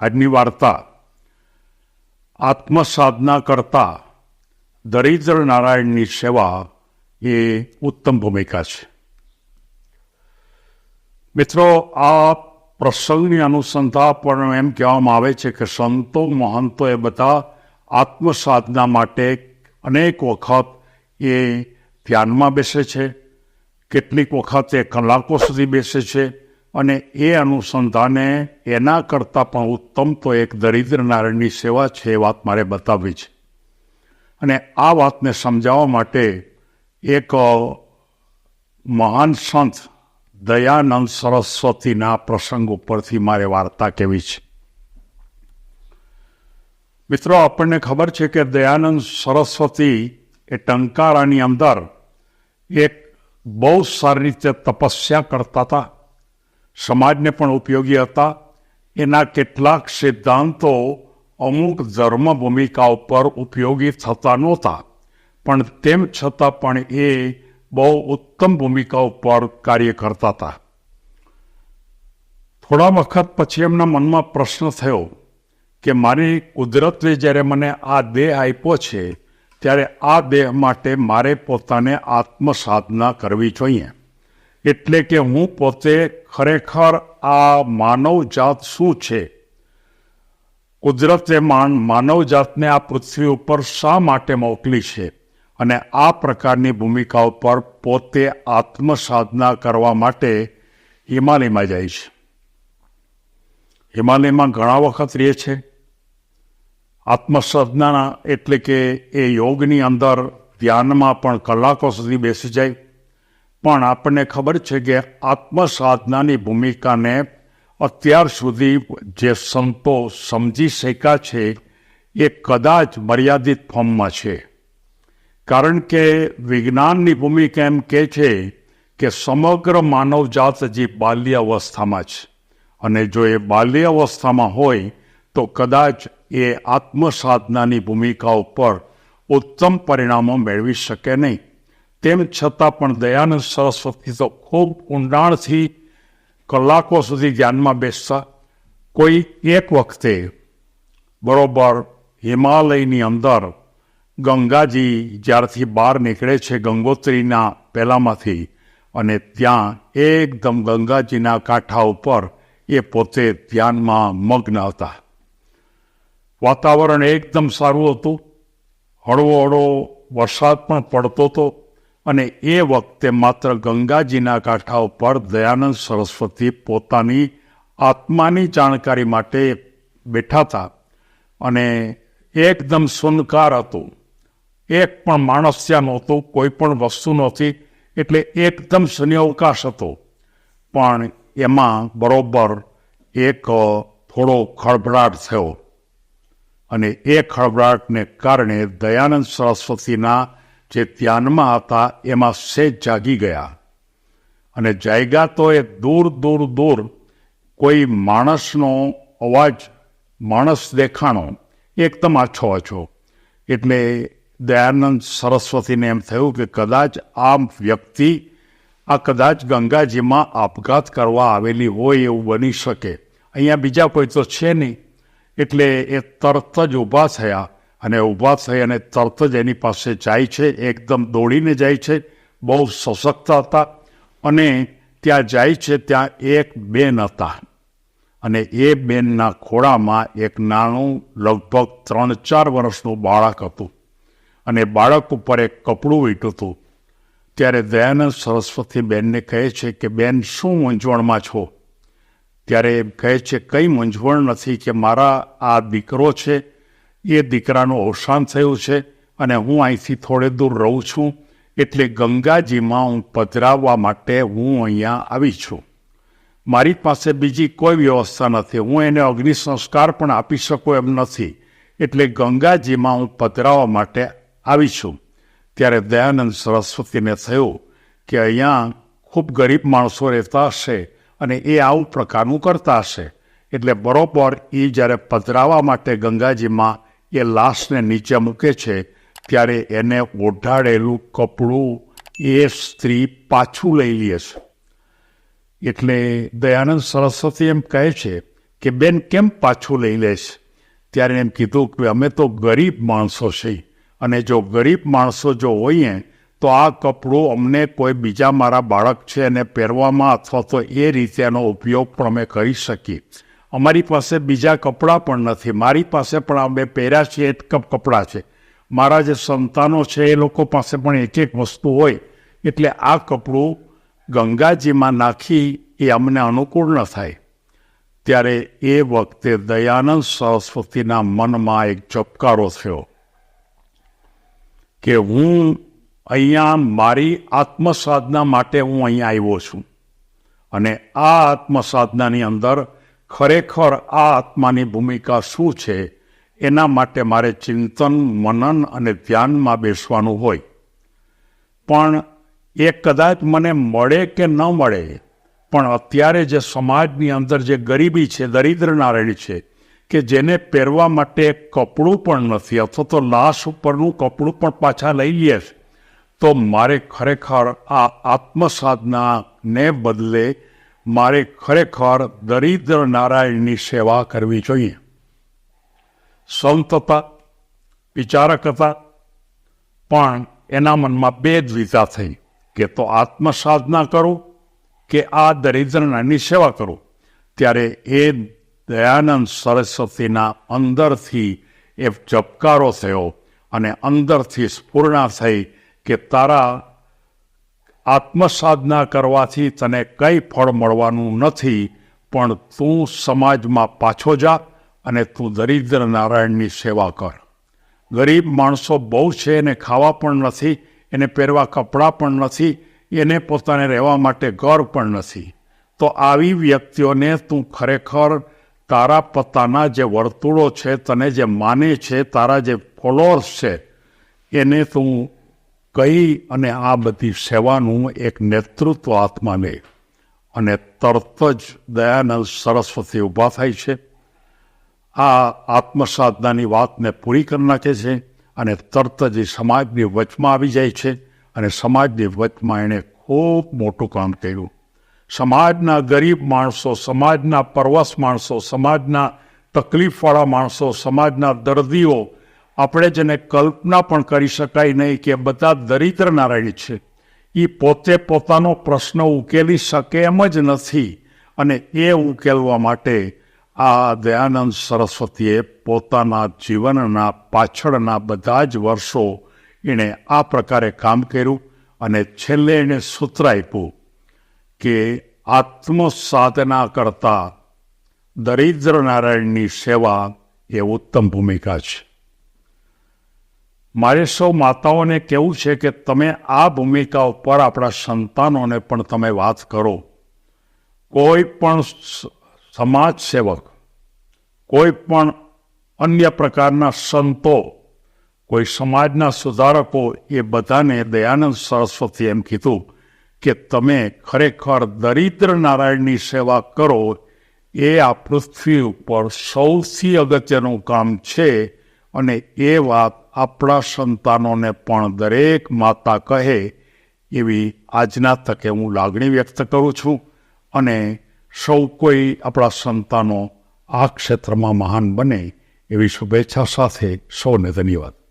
આજની વાર્તા આત્મસાધના કરતા દરિદ્ર નારાયણની સેવા એ ઉત્તમ ભૂમિકા છે મિત્રો આ પ્રસંગની અનુસંધાન પણ એમ કહેવામાં આવે છે કે સંતો મહંતો એ બધા આત્મસાધના માટે અનેક વખત એ ધ્યાનમાં બેસે છે કેટલીક વખત એ કલાકો સુધી બેસે છે અને એ અનુસંધાને એના કરતાં પણ ઉત્તમ તો એક દરિદ્ર નારાયણની સેવા છે એ વાત મારે બતાવવી છે. અને આ વાતને સમજાવવા માટે એક મહાન સંત દયાનંદ સરસ્વતીના પ્રસંગ ઉપરથી મારે વાર્તા કહેવી છે. મિત્રો, આપણને ખબર છે કે દયાનંદ સરસ્વતી એ ટંકારાની અંદર એક બહુ સારી રીતે તપસ્યા કરતા હતા. સમાજને પણ ઉપયોગી હતા. એના કેટલાક સિદ્ધાંતો અમુક ધર્મ ભૂમિકા ઉપર ઉપયોગી થતા નહોતા. પણ તેમ છતાં પણ એ બહુ ઉત્તમ ભૂમિકા ઉપર કાર્ય કરતા હતા. થોડા વખત પછી એમના મનમાં પ્રશ્ન થયો કે મારી કુદરતે જ્યારે મને આ દેહ આપ્યો છે, ત્યારે આ દેહ માટે મારે પોતાને આત્મસાધના કરવી જોઈએ. એટલે કે હું પોતે ખરેખર આ માનવ જાત શું છે? કુદરતે માન, માનવ જાતને આ પૃથ્વી ઉપર શા માટે મોકલી છે? અને આ પ્રકારની ભૂમિકા ઉપર પોતે આત્મસાધના કરવા માટે હિમાલયમાં જાય છે. હિમાલયમાં ઘણા વખત રહે છે. આત્મસાધના એટલે કે એ યોગની અંદર ધ્યાનમાં પણ કલાકો સુધી બેસી જાય. પણ આપણને ખબર છે કે આત્મસાધનાની ભૂમિકાને અત્યાર સુધી જે સંતો સમજી શક્યા છે, એ કદાચ મર્યાદિત ફોર્મમાં છે. કારણ કે વિજ્ઞાનની ભૂમિકા એમ કહે છે કે સમગ્ર માનવજાત હજી બાલ્યાવસ્થામાં છે. અને જો એ બાલ્યાવસ્થામાં હોય, તો કદાચ એ આત્મસાધનાની ભૂમિકા ઉપર ઉત્તમ પરિણામો મેળવી શકે નહીં. તેમ છતાં પણ દયાનંદ સરસ્વતી તો ખૂબ ઊંડાણથી કલાકો સુધી ધ્યાનમાં બેસતા કોઈ એક વખતે બરોબર હિમાલયની અંદર ગંગાજી જ્યારથી બહાર નીકળે છે ગંગોત્રીના પહેલામાંથી અને ત્યાં એકદમ ગંગાજીના કાંઠા ઉપર એ પોતે ધ્યાનમાં મગ્ન હતા. વાતાવરણ એકદમ સારું હતું. હળવો હળવો વરસાદ પણ પડતો હતો અને એ વખતે માત્ર ગંગાજીના કાંઠા ઉપર દયાનંદ સરસ્વતી પોતાની આત્માની જાણકારી માટે બેઠા હતા અને એકદમ સુનકાર હતું. એક પણ માણસ ત્યાં નહોતું, કોઈ પણ વસ્તુ નહોતી, એટલે એકદમ શૂન્યવકાશ હતો. પણ એમાં બરોબર એક થોડો ખળભળાટ થયો. અને એ ખળભળાટને કારણે દયાનંદ સરસ્વતીના જે ધ્યાનમાં હતા, એમાં સેજ જાગી ગયા. અને જાયગા તો એ દૂર દૂર દૂર કોઈ માણસનો અવાજ, માણસ દેખાણો એકદમ આછો આછો. એટલે દયાનંદ સરસ્વતીને એમ થયું કે કદાચ આ વ્યક્તિ, આ કદાચ ગંગાજીમાં આપઘાત કરવા આવેલી હોય એવું બની શકે. અહીંયા બીજા કોઈ તો છે નહીં. એટલે એ તરત જ ઊભા થયા. અને ઊભા થઈ અને તરત જ એની પાસે જાય છે, એકદમ દોડીને જાય છે. બહુ સશક્ત હતા અને ત્યાં જાય છે, ત્યાં એક બેન હતા. અને એ બેનના ખોળામાં એક નાનું, લગભગ ત્રણ ચાર વર્ષનું બાળક હતું. અને બાળક ઉપર એક કપડું વીટ્યું હતું ત્યારે દયાનંદ સરસ્વતી બેનને કહે છે કે, બેન, શું મૂંઝવણમાં છો? ત્યારે એમ કહે છે, કંઈ મૂંઝવણ નથી કે મારા આ દીકરો છે એ દીકરાનું અવસાન થયું છે અને હું અહીંથી થોડે દૂર રહું છું, એટલે ગંગાજીમાં હું પધરાવવા માટે હું અહીંયા આવી છું. મારી પાસે બીજી કોઈ વ્યવસ્થા નથી. હું એને અગ્નિ સંસ્કાર પણ આપી શકું એમ નથી, એટલે ગંગાજીમાં હું પધરાવવા માટે આવી છું. ત્યારે દયાનંદ સરસ્વતીને થયું કે અહીંયા ખૂબ ગરીબ માણસો રહેતા હશે અને એ આવું પ્રકારનું કરતા હશે. એટલે બરોબર એ જ્યારે પધરાવવા માટે ગંગાજીમાં એ લાશને નીચે મૂકે છે, ત્યારે એને ઓઢાડેલું કપડું એ સ્ત્રી પાછું લઈ લે છે. એટલે દયાનંદ સરસ્વતી એમ કહે છે કે, બેન, કેમ પાછું લઈ લેશ ત્યારે એમ કીધું કે, અમે તો ગરીબ માણસો છીએ અને જો ગરીબ માણસો જો હોઈએ, તો આ કપડું અમને કોઈ બીજા મારા બાળક છે એને પહેરવામાં અથવા તો એ રીતે એનો ઉપયોગ પણ અમે કરી શકીએ. અમારી પાસે બીજા કપડાં પણ નથી. મારી પાસે પણ અમે પહેર્યા છીએ એક કપ કપડાં છે. મારા જે સંતાનો છે, એ લોકો પાસે પણ એક એક વસ્તુ હોય. એટલે આ કપડું ગંગાજીમાં નાખી એ અમને અનુકૂળ ન થાય. ત્યારે એ વખતે દયાનંદ સરસ્વતીના મનમાં એક ચપકારો થયો કે હું અહીંયા મારી આત્મસાધના માટે હું અહીંયા આવ્યો છું. અને આ આત્મસાધનાની અંદર ખરેખર આ આત્માની ભૂમિકા શું છે, એના માટે મારે ચિંતન, મનન અને ધ્યાનમાં બેસવાનું હોય. પણ એ કદાચ મને મળે કે ન મળે, પણ અત્યારે જે સમાજની અંદર જે ગરીબી છે, દરિદ્ર નારાયણ છે, કે જેને પહેરવા માટે કપડું પણ નથી, અથવા તો લાશ ઉપરનું કપડું પણ પાછા લઈ લે છે તો મારે ખરેખર આ આત્મસાધનાને બદલે મારે ખરેખર દરિદ્ર નારાયણની સેવા કરવી જોઈએ. સંત હતા વિચારક હતા પણ એના મનમાં બે દ્વિધા થઈ કે તો આત્મસાધના કરું કે આ દરિદ્રનાની સેવા કરું. ત્યારે એ દયાનંદ સરસ્વતીના અંદરથી એ ચપકારો થયો અને અંદરથી સ્ફૂર્ણા થઈ કે તારા આત્મસાધના કરવાથી તને કંઈ ફળ મળવાનું નથી, પણ તું સમાજમાં પાછો જા અને તું દરિદ્ર નારાયણની સેવા કર. ગરીબ માણસો બહુ છે, એને ખાવા પણ નથી, એને પહેરવા કપડાં પણ નથી, એને પોતાને રહેવા માટે ઘર પણ નથી. તો આવી વ્યક્તિઓને તું ખરેખર તારા પોતાના જે વર્તુળો છે, તને જે માને છે, તારા જે ફોલોઅર્સ છે, એને તું કહી અને આ બધી સેવાનું એક નેતૃત્વ આત્મા લે અને તરત જ દયાનંદ સરસ્વતી ઊભા થાય છે. આ આત્મસાધનાની વાતને પૂરી કરી નાખે છે અને તરત જ એ સમાજની વચમાં આવી જાય છે અને સમાજની વચમાં એણે ખૂબ મોટું કામ કર્યું. સમાજના ગરીબ માણસો, સમાજના પરવશ માણસો, સમાજના તકલીફવાળા માણસો, સમાજના દર્દીઓ આપણે જેને કલ્પના પણ કરી શકાય નહીં કે બધા દરિદ્ર નારાયણ છે એ પોતે પોતાનો પ્રશ્ન ઉકેલી શકે એમ જ નથી અને એ ઉકેલવા માટે આ દયાનંદ સરસ્વતીએ પોતાના જીવનના પાછળના બધા જ વર્ષો એણે આ પ્રકારે કામ કર્યું અને છેલ્લે એણે સૂત્ર આપ્યું કે આત્મસાધના કરતા દરિદ્ર નારાયણની સેવા એ ઉત્તમ ભૂમિકા છે. મારે સૌ માતાઓને કહેવું છે કે તમે આ ભૂમિકા ઉપર આપણા સંતાનોને પણ તમે વાત કરો. કોઈ પણ સમાજ સેવક, કોઈ પણ અન્ય પ્રકારના સંતો, કોઈ સમાજના સુધારકો એ બધાને દયાનંદ સરસ્વતી એમ કીધું કે તમે ખરેખર દરિદ્ર નારાયણની સેવા કરો એ આ પૃથ્વી ઉપર સૌથી અગત્યનું કામ છે અને એ વાત આપણા સંતાનોને પણ દરેક માતા કહે એવી આજના તકે હું લાગણી વ્યક્ત કરું છું અને સૌ કોઈ આપણા સંતાનો આ ક્ષેત્રમાં મહાન બને એવી શુભેચ્છા સાથે સૌને ધન્યવાદ.